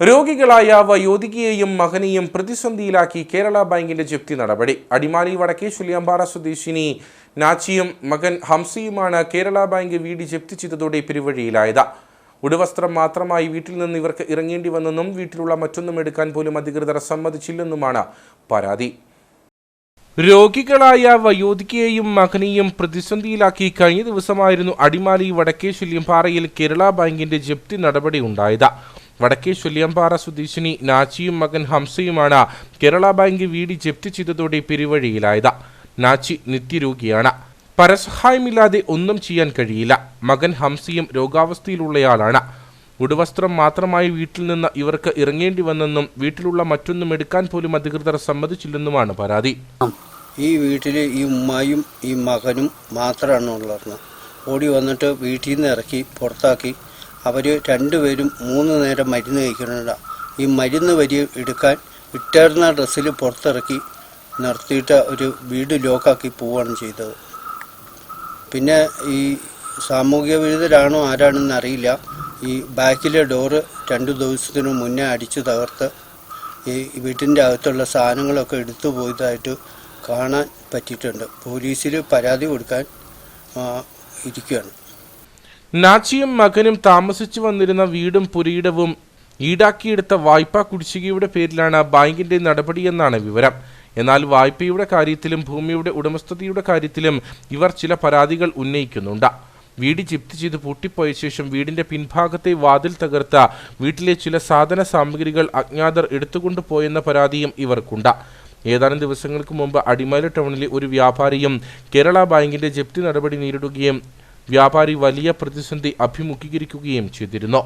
രോഗികളായ വയോധികയെയും മകനെയും പ്രതിസന്ധിയിലാക്കി കേരള ബാങ്കിന്റെ ജപ്തി നടപടി. അടിമാലി വടക്കേ ചുല്ലിയമ്പാറ സ്വദേശിനി നാച്ചിയും മകൻ ഹംസയുമാണ് കേരള ബാങ്ക് വീട് ജപ്തി ചെയ്തതോടെ പെരുവഴിയിലായത്. ഉടുവസ്ത്രം മാത്രമായി വീട്ടിൽ നിന്ന് ഇവർക്ക് ഇറങ്ങേണ്ടി വന്നെന്നും വീട്ടിലുള്ള മറ്റൊന്നും എടുക്കാൻ പോലും അധികൃതർ സമ്മതിച്ചില്ലെന്നുമാണ് പരാതി. രോഗികളായ വയോധികയെയും മകനെയും പ്രതിസന്ധിയിലാക്കി കഴിഞ്ഞ ദിവസമായിരുന്നു അടിമാലി വടക്കേ ശല്യംപാറയിൽ കേരള ബാങ്കിന്റെ ജപ്തി നടപടി ഉണ്ടായത്. വടക്കേ ശൊല്യമ്പാറ സ്വദേശിനി നാച്ചിയും മകൻ ഹംസയുമാണ് കേരള ബാങ്ക് വീട് ജപ്തി ചെയ്തതോടെ പെരുവഴിയിലായത്. നാച്ചി നിത്യരോഗിയാണ്. പരസഹായമില്ലാതെ ഒന്നും ചെയ്യാൻ കഴിയില്ല. മകൻ ഹംസയും രോഗാവസ്ഥയിലുള്ളയാളാണ്. ഉടുവസ്ത്രം മാത്രമായി വീട്ടിൽ നിന്ന് ഇവർക്ക് ഇറങ്ങേണ്ടി വന്നെന്നും വീട്ടിലുള്ള മറ്റൊന്നും എടുക്കാൻ പോലും അധികൃതർ സമ്മതിച്ചില്ലെന്നുമാണ് പരാതി. ഈ വീട്ടിൽ ഈ ഉമ്മയും ഈ മകനും മാത്രമാണ് ഉള്ളത് ഓടി വന്നിട്ട് വീട്ടിൽ നിന്ന് ഇറക്കി പുറത്താക്കി അവർ രണ്ടുപേരും മൂന്ന് നേരം മരുന്ന് കഴിക്കുന്നുണ്ട് ഈ മരുന്ന് വരി എടുക്കാൻ ഇട്ടേർന്ന ഡ്രസ്സിൽ പുറത്തിറക്കി നിർത്തിയിട്ട് ഒരു വീട് ലോക്കാക്കി പോവുകയാണ് ചെയ്തത്. പിന്നെ ഈ സാമൂഹിക വിരുദ്ധരാണോ ആരാണെന്ന് അറിയില്ല. ഈ ബാക്കിലെ ഡോറ് രണ്ട് ദിവസത്തിനു മുന്നേ അടിച്ചു തകർത്ത് ഈ വീട്ടിന്റെ അകത്തുള്ള സാധനങ്ങളൊക്കെ എടുത്തു പോയതായിട്ട് കാണാൻ പറ്റിയിട്ടുണ്ട്. പോലീസിൽ പരാതി കൊടുക്കാൻ ഇരിക്കുകയാണ്. നാച്ചിയും മകനും താമസിച്ചു വന്നിരുന്ന വീടും പുരയിടവും ഈടാക്കിയെടുത്ത വായ്പാ കുടിശ്ശികയുടെ പേരിലാണ് ബാങ്കിന്റെ നടപടിയെന്നാണ് വിവരം. എന്നാൽ വായ്പയുടെ കാര്യത്തിലും ഭൂമിയുടെ ഉടമസ്ഥതയുടെ കാര്യത്തിലും ഇവർ ചില പരാതികൾ ഉന്നയിക്കുന്നുണ്ട്. വീട് ജപ്തി ചെയ്ത് പൂട്ടിപ്പോയ ശേഷം വീടിന്റെ പിൻഭാഗത്തെ വാതിൽ തകർത്ത വീട്ടിലെ ചില സാധന സാമഗ്രികൾ അജ്ഞാതർ എടുത്തുകൊണ്ടുപോയെന്ന പരാതിയും ഇവർക്കുണ്ട്. ഏതാനും ദിവസങ്ങൾക്ക് മുമ്പ് അടിമാലി ടൗണിലെ ഒരു വ്യാപാരിയും കേരള ബാങ്കിന്റെ ജപ്തി നടപടി നേരിടുകയും വ്യാപാരി വലിയ പ്രതിസന്ധി അഭിമുഖീകരിക്കുകയും ചെയ്തിരുന്നു.